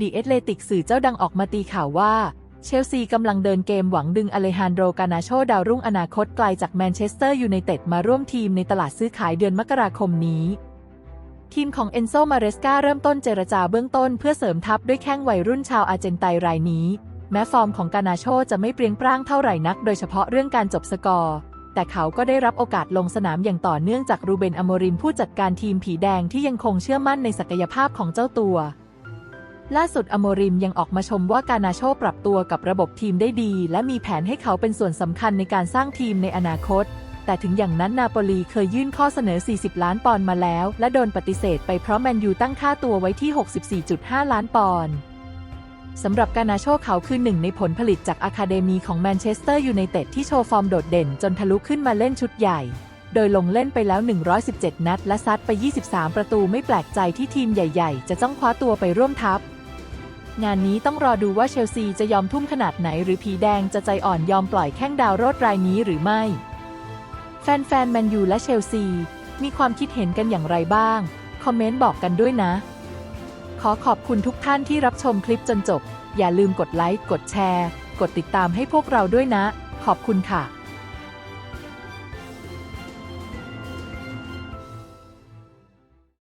ดีเอตเลติกสื่อเจ้าดังออกมาตีข่าวว่าเชลซีกำลังเดินเกมหวังดึงอเลฮานโดกานาโชดาวรุ่งอนาคตไกลจากแมนเชสเตอร์ยูไนเต็ดมาร่วมทีมในตลาดซื้อขายเดือนมกราคมนี้ ทีมของเอนโซมาเรสกาเริ่มต้นเจรจาเบื้องต้นเพื่อเสริมทัพด้วยแข้งวัยรุ่นชาวอาร์เจนไตรายนี้ แม้ฟอร์มของกานาโชจะไม่เปรียงปร้างเท่าไหร่นัก โดยเฉพาะเรื่องการจบสกอร์ แต่เขาก็ได้รับโอกาสลงสนามอย่างต่อเนื่องจากรูเบนอโมริมผู้จัดการทีมผีแดงที่ยังคงเชื่อมั่นในศักยภาพของเจ้าตัว ล่าสุดอโมริมยังออกมาชมว่ากานาโชปรับตัวกับระบบทีมได้ดี และมีแผนให้เขาเป็นส่วนสำคัญในการสร้างทีมในอนาคต แต่ถึงอย่างนั้นนาโปลีเคยยื่นข้อเสนอ 40 ล้านปอนด์มาแล้ว และโดนปฏิเสธไปเพราะแมนยูตั้งค่าตัวไว้ที่ 64.5 ล้านปอนด์สำหรับกานาโชเขาคือหนึ่งในผลผลิตจากอะคาเดมีของแมนเชสเตอร์ยูไนเต็ดที่โชว์ฟอร์มโดดเด่นจนทะลุขึ้นมาเล่นชุดใหญ่ โดยลงเล่นไปแล้ว 117 นัด และซัดไป 23 ประตูไม่แปลกใจที่ทีมใหญ่ ๆ จะจ้องคว้าตัวไปร่วมทัพ งานนี้ต้องรอดูว่าเชลซีจะยอมทุ่มขนาดไหน หรือผีแดงจะใจอ่อนยอมปล่อยแข้งดาวโรดรายนี้หรือไม่ แฟนๆแมนยูและเชลซี มีความคิดเห็นกันอย่างไรบ้าง คอมเมนต์บอกกันด้วยนะ ขอขอบคุณทุกท่านที่รับชมคลิปจนจบ อย่าลืมกดไลค์ กดแชร์ กดติดตามให้พวกเราด้วยนะ ขอบคุณค่ะ